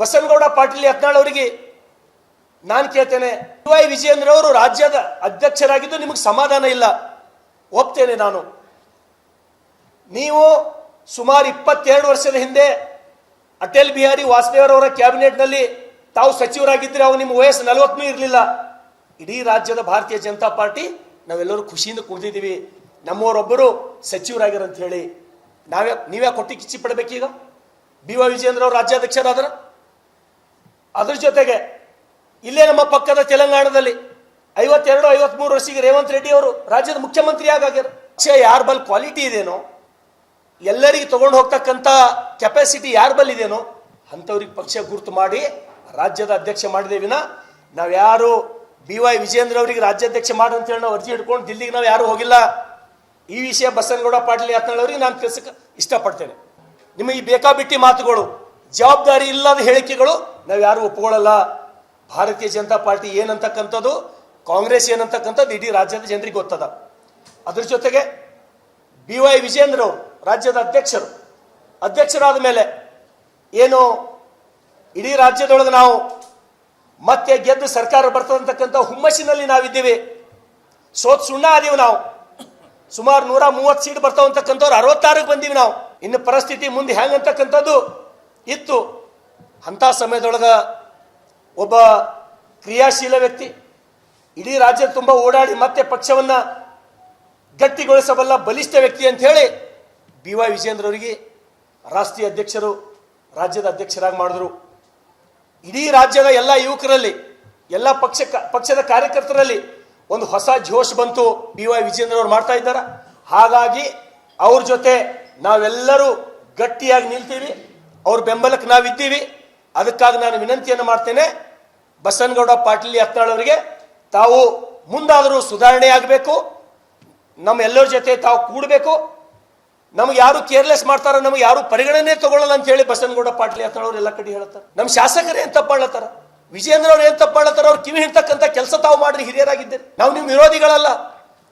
ಬಸನಗೌಡ ಪಾಟೀಲ್ ಯತ್ನಾಳ್ ಅವರಿಗೆ ನಾನು ಕೇಳ್ತೇನೆ. ವೈ ವಿಜಯೇಂದ್ರ ಅವರು ರಾಜ್ಯದ ಅಧ್ಯಕ್ಷರಾಗಿದ್ದು ನಿಮಗೆ ಸಮಾಧಾನ ಇಲ್ಲ. ಒಪ್ತೇನೆ ನಾನು. ನೀವು ಸುಮಾರು ಇಪ್ಪತ್ತೆರಡು ವರ್ಷದ ಹಿಂದೆ ಅಟಲ್ ಬಿಹಾರಿ ವಾಜಪೇಯಿ ಅವರ ಕ್ಯಾಬಿನೆಟ್ನಲ್ಲಿ ತಾವು ಸಚಿವರಾಗಿದ್ದರೆ ಅವು ನಿಮ್ಮ ವಯಸ್ಸು ನಲವತ್ತೂ ಇರಲಿಲ್ಲ. ಇಡೀ ರಾಜ್ಯದ ಭಾರತೀಯ ಜನತಾ ಪಾರ್ಟಿ, ನಾವೆಲ್ಲರೂ ಖುಷಿಯಿಂದ ಕುಳಿತಿದ್ದೀವಿ. ನಮ್ಮವರೊಬ್ಬರು ಸಚಿವರಾಗಿರಂತ ಹೇಳಿ ನಾವೇ, ನೀವೇ ಕೊಟ್ಟಿ ಕಿಚ್ಚಿ ಪಡಬೇಕೀಗ? ಬಿ ವೈ ವಿಜೇಂದ್ರ ಅವರು ರಾಜ್ಯಾಧ್ಯಕ್ಷರಾದ್ರ? ಅದ್ರ ಜೊತೆಗೆ ಇಲ್ಲೇ ನಮ್ಮ ಪಕ್ಕದ ತೆಲಂಗಾಣದಲ್ಲಿ ಐವತ್ತೆರಡು, ಐವತ್ಮೂರು ವರ್ಷಿಗೆ ರೇವಂತ್ ರೆಡ್ಡಿ ಅವರು ರಾಜ್ಯದ ಮುಖ್ಯಮಂತ್ರಿ ಆಗಾಗ್ಯಾರ. ಪಕ್ಷ ಯಾರ ಬಲ್ ಕ್ವಾಲಿಟಿ ಇದೇನೋ? ಎಲ್ಲರಿಗೆ ತಗೊಂಡು ಹೋಗ್ತಕ್ಕಂಥ ಕೆಪಾಸಿಟಿ ಯಾರ ಬಲ್ ಇದೇನೋ? ಅಂಥವ್ರಿಗೆ ಪಕ್ಷ ಗುರುತು ಮಾಡಿ ರಾಜ್ಯದ ಅಧ್ಯಕ್ಷ ಮಾಡಿದೆ ನಾವು ಯಾರು ಬಿ ವೈ ವಿಜೇಂದ್ರ ಅವರಿಗೆ ರಾಜ್ಯಾಧ್ಯಕ್ಷ ಮಾಡಿ ಅಂತ ಹೇಳಿ ನಾವು ಅರ್ಜಿ ಹಿಡ್ಕೊಂಡು ದಿಲ್ಲಿಗೆ ನಾವು ಯಾರು ಹೋಗಿಲ್ಲ. ಈ ವಿಷಯ ಬಸನಗೌಡ, ಪಾಟೀಲ್, ಯತ್ನಾಳ್ ಅವರಿಗೆ ನಾನು ಕೆಲಸಕ್ಕೆ ಇಷ್ಟಪಡ್ತೇನೆ. ನಿಮಗೆ ಬೇಕಾಬಿಟ್ಟಿ ಮಾತುಗಳು ಜವಾಬ್ದಾರಿ ಇಲ್ಲದ ಹೇಳಿಕೆಗಳು ನಾವು ಯಾರು ಒಪ್ಕೊಳ್ಳಲ್ಲ ಭಾರತೀಯ ಜನತಾ ಪಾರ್ಟಿ ಏನಂತಕ್ಕಂಥದ್ದು, ಕಾಂಗ್ರೆಸ್ ಏನಂತಕ್ಕಂಥದ್ದು ಇಡೀ ರಾಜ್ಯದ ಜನರಿಗೆ ಗೊತ್ತದ. ಅದ್ರ ಜೊತೆಗೆ ಬಿ ವೈ ವಿಜೇಂದ್ರ ಅವರು ರಾಜ್ಯದ ಅಧ್ಯಕ್ಷರು. ಅಧ್ಯಕ್ಷರಾದ ಮೇಲೆ ಏನು ಇಡೀ ರಾಜ್ಯದೊಳಗೆ ನಾವು ಮತ್ತೆ ಗೆದ್ದು ಸರ್ಕಾರ ಬರ್ತದಂತಕ್ಕಂಥ ಹುಮ್ಮಸ್ಸಿನಲ್ಲಿ ನಾವಿದ್ದೀವಿ. ಸೋತ್ ಸುಣ್ಣ ಆದೀವಿ ನಾವು. ಸುಮಾರು ನೂರ ಮೂವತ್ತು ಸೀಟ್ ಬರ್ತಾವಂತಕ್ಕಂಥವ್ರು ಅರವತ್ತಾರಕ್ಕೆ ಬಂದೀವಿ ನಾವು. ಇನ್ನು ಪರಿಸ್ಥಿತಿ ಮುಂದೆ ಹೆಂಗಂತಕ್ಕಂಥದ್ದು ಇತ್ತು. ಅಂಥ ಸಮಯದೊಳಗ ಒಬ್ಬ ಕ್ರಿಯಾಶೀಲ ವ್ಯಕ್ತಿ ಇಡೀ ರಾಜ್ಯ ತುಂಬ ಓಡಾಡಿ ಮತ್ತೆ ಪಕ್ಷವನ್ನ ಗಟ್ಟಿಗೊಳಿಸಬಲ್ಲ ಬಲಿಷ್ಠ ವ್ಯಕ್ತಿ ಅಂತ ಹೇಳಿ ಬಿ ವೈ ವಿಜೇಂದ್ರ ಅವರಿಗೆ ರಾಷ್ಟ್ರೀಯ ಅಧ್ಯಕ್ಷರು, ರಾಜ್ಯದ ಅಧ್ಯಕ್ಷರಾಗಿ ಮಾಡಿದ್ರು. ಇಡೀ ರಾಜ್ಯದ ಎಲ್ಲ ಯುವಕರಲ್ಲಿ, ಎಲ್ಲ ಪಕ್ಷ ಪಕ್ಷದ ಕಾರ್ಯಕರ್ತರಲ್ಲಿ ಒಂದು ಹೊಸ ಜೋಶ್ ಬಂತು ಬಿ ವೈ ವಿಜೇಂದ್ರ ಅವರು ಮಾಡ್ತಾ ಇದ್ದಾರ. ಹಾಗಾಗಿ ಅವ್ರ ಜೊತೆ ನಾವೆಲ್ಲರೂ ಗಟ್ಟಿಯಾಗಿ ನಿಲ್ತೀವಿ. ಅವ್ರ ಬೆಂಬಲಕ್ಕೆ ನಾವಿದ್ದೀವಿ. ಅದಕ್ಕಾಗಿ ನಾನು ವಿನಂತಿಯನ್ನು ಮಾಡ್ತೇನೆ, ಬಸನಗೌಡ ಪಾಟೀಲ್ ಅವರಿಗೆ ತಾವು ಮುಂದಾದರೂ ಸುಧಾರಣೆ ಆಗಬೇಕು ನಮ್ಮ ಎಲ್ಲರ ಜೊತೆ ತಾವು ಕೂಡಬೇಕು, ನಮ್ಗೆ ಯಾರು ಕೇರ್ಲೆಸ್ ಮಾಡ್ತಾರ, ನಮ್ಗೆ ಯಾರು ಪರಿಗಣನೆ ತಗೊಳ್ಳಲ್ಲ ಅಂತ ಹೇಳಿ ಬಸನಗೌಡ ಪಾಟೀಲ್ ಯತ್ನಾಳ್ ಅವ್ರು ಎಲ್ಲ ಕಡೆ ಹೇಳ್ತಾರೆ. ನಮ್ಮ ಶಾಸಕರು ಏನ್ ತಪ್ಪಾಳತ್ತಾರ ವಿಜೇಂದ್ರ ಅವ್ರು ಏನ್ ತಪ್ಪಾಳತ್ತಾರ ಅವ್ರು ಕಿವಿ ಹಿಡ್ತಕ್ಕಂಥ ಕೆಲಸ ತಾವು ಮಾಡ್ರಿ ಹಿರಿಯರಾಗಿದ್ದೀರಿ. ನಾವು ನಿಮ್ಮ ವಿರೋಧಿಗಳಲ್ಲ.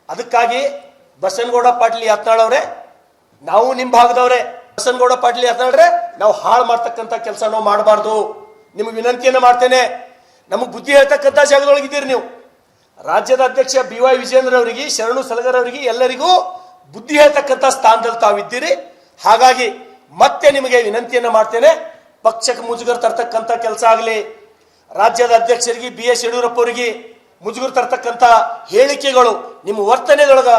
ಅದಕ್ಕಾಗಿ ಬಸನಗೌಡ ಪಾಟೀಲ್ ಅವರೇ ನಾವು ನಿಮ್ಮ ಭಾಗದವ್ರೆ. ಬಸನಗೌಡ ಪಾಟೀಲ್ ಯತ್ನಾಳ್ರೆ, ನಾವು ಹಾಳು ಮಾಡ್ತಕ್ಕಂಥ ಕೆಲಸ ನಾವು ಮಾಡಬಾರ್ದು. ನಿಮಗೆ ವಿನಂತಿಯನ್ನು ಮಾಡ್ತೇನೆ. ನಮಗೆ ಬುದ್ಧಿ ಹೇಳ್ತಕ್ಕಂಥ ಜಾಗದೊಳಗಿದ್ದೀರಿ ನೀವು. ರಾಜ್ಯದ ಅಧ್ಯಕ್ಷ ಬಿ ವೈ ವಿಜೇಂದ್ರ ಅವರಿಗೆ, ಶರಣು ಸಲಗರ್ ಅವರಿಗೆ ಎಲ್ಲರಿಗೂ ಬುದ್ಧಿ ಹೇಳ್ತಕ್ಕಂಥ ಸ್ಥಾನದಲ್ಲಿ ತಾವಿದ್ದೀರಿ. ಹಾಗಾಗಿ ಮತ್ತೆ ನಿಮಗೆ ವಿನಂತಿಯನ್ನು ಮಾಡ್ತೇನೆ. ಪಕ್ಷಕ್ಕೆ ಮುಜುಗರ ತರ್ತಕ್ಕಂಥ ಕೆಲಸ ಆಗಲಿ, ರಾಜ್ಯದ ಅಧ್ಯಕ್ಷರಿಗೆ ಬಿ ಎಸ್ ಯಡಿಯೂರಪ್ಪ ಅವರಿಗೆ ಮುಜುಗರ ತರ್ತಕ್ಕಂಥ ಹೇಳಿಕೆಗಳು ನಿಮ್ಮ ವರ್ತನೆದೊಳಗ